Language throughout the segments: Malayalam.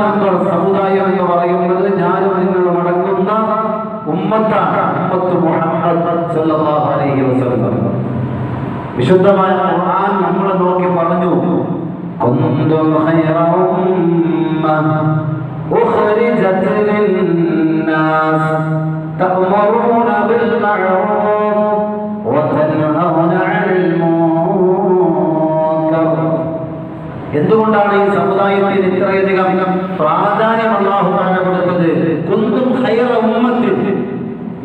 നമ്പർ സമുദായം എന്ന് പറയുന്നത് ഞാനും നിങ്ങളും അടങ്ങുന്ന ഉമ്മത്താണ് ഉമ്മത്ത് മുഹമ്മദ് വസല്ലം. വിശുദ്ധമായ ഖുർആൻ നമ്മളെ നോക്കി പറഞ്ഞു. കുന്തും ഖൈറ ഉമ്മ ഉഖ്രിജത് ലിന്നാസ് എന്തുകൊണ്ടാണ് ഈ സമുദായത്തിന് ഇത്രയധികം പ്രാധാന്യം അള്ളാഹു താഴെ കൊടുത്തത്? കുന്തും ഖൈറ ഉമ്മത്തിൽ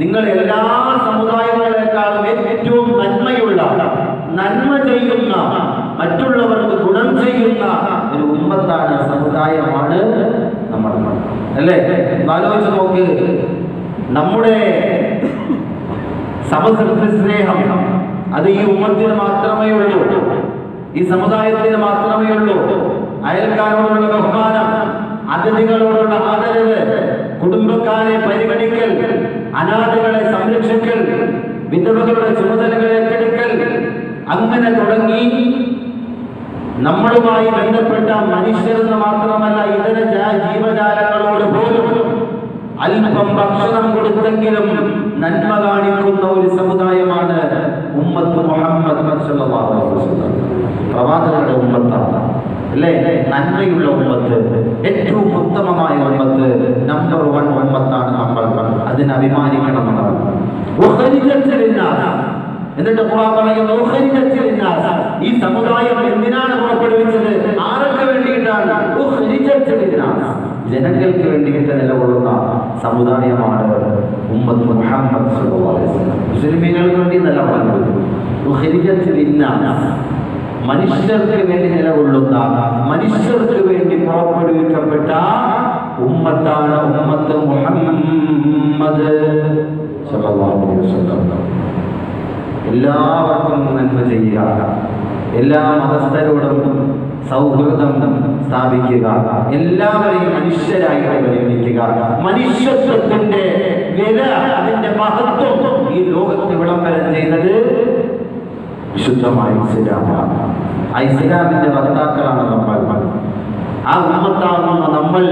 നിങ്ങൾ എല്ലാ സമുദായങ്ങളെക്കാളും ഏറ്റവും നന്മയുള്ള നന്മ ചെയ്യുന്ന മറ്റുള്ളവർക്ക് ഗുണം ചെയ്യുന്ന ഒരു ഉമ്മത്താണ് സമുദായമാണ് നമ്മൾ അല്ലേ? ആലോചിച്ച് നോക്ക്. നമ്മുടെ സമസൃഷ്ടി സ്നേഹം അത് ഈ ഉമ്മത്തിന് മാത്രമേ ഉള്ളൂ. ഈ സമുദായത്തിന് മാത്രമേ ഉള്ളൂ. അയൽക്കാരോടുള്ള ബഹുമാനം അതിഥികളോടുള്ള ആദരവ് കുടുംബക്കാരെ പരിഗണിക്കൽ അനാഥകളെ സംരക്ഷിക്കൽ വിധവകളുടെ ചുമതലകൾ ഏറ്റെടുക്കൽ അങ്ങനെ തുടങ്ങി നമ്മളുമായി ബന്ധപ്പെട്ട മനുഷ്യരെന്ന് മാത്രമല്ല ഇതര ജീവജാലങ്ങളോട് പോലും അല്പം ഭക്ഷണം കൊടുത്തെങ്കിലും നന്മ കാണിക്കുന്ന ഒരു സമുദായമാണ് ഉമ്മത്ത് മുഹമ്മദ് സല്ലല്ലാഹു അലൈഹി വസല്ലം. പ്രവാചകരുടെ ഉമ്മത്താണ് അല്ലേ. നന്മയുള്ള ഉമ്മത്ത്. ഏറ്റവും ഉത്തമമായ ഉമ്മത്ത് നമ്പർ വൺ ഉമ്മത്താണ് നമ്മൾ. അതിന് അഭിമാനിക്കണം നമ്മൾ ഉഖരിജത്ത് ലിന്നാസ്. എന്നിട്ട് ഖുർആൻ പറയുന്നു ഉഖരിജത്ത് ലിന്നാസ്. ഈ സമുദായം എന്തിനാണ് പുറപ്പെടുവിച്ചത്? ആർക്ക് വേണ്ടിയിട്ടാണ് വേണ്ടിയിട്ട് നിലകൊള്ളുന്ന സമുദായമാണ് ഉമ്മത്ത് മുഹമ്മദ്. മുസ്ലിമീങ്ങൾക്ക് വേണ്ടി നിലകൊള്ളുന്നത്. മനുഷ്യർക്ക് വേണ്ടി നിലകൊള്ളുന്ന മനുഷ്യർക്ക് വേണ്ടി പുറപ്പെടുവിക്കപ്പെട്ട ഉമ്മത്താണ് ഉമ്മത്ത് മുഹമ്മദ്. എല്ലാവർക്കും നന്മ ചെയ്യുക എല്ലാ മതസ്ഥരോടും സൗഹൃദം സ്ഥാപിക്കുക. എല്ലാവരെയും മനുഷ്യരായി പരിഗണിക്കുക. മനുഷ്യത്വത്തിന്റെ വില അതിന്റെ മഹത്വം ഈ ലോകത്ത് വിളംബരം ചെയ്തത് വിശുദ്ധമായ ഇസ്ലാമാണ്. ആ ഇസ്ലാമിന്റെ വക്താക്കളാണ് നമ്മൾ. ആ ഉമ്മത്താകുന്ന നമ്മൾ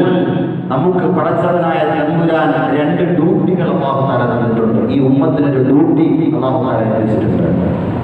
നമുക്ക് പടച്ചവനായ തമ്പുരാൻ രണ്ട് ഡ്യൂട്ടികൾ അള്ളാഹു തന്നിട്ടുണ്ട്. ഈ ഉമ്മത്തിനൊരു ഡ്യൂട്ടി അള്ളാഹു ഏൽപ്പിച്ചിട്ടുണ്ട്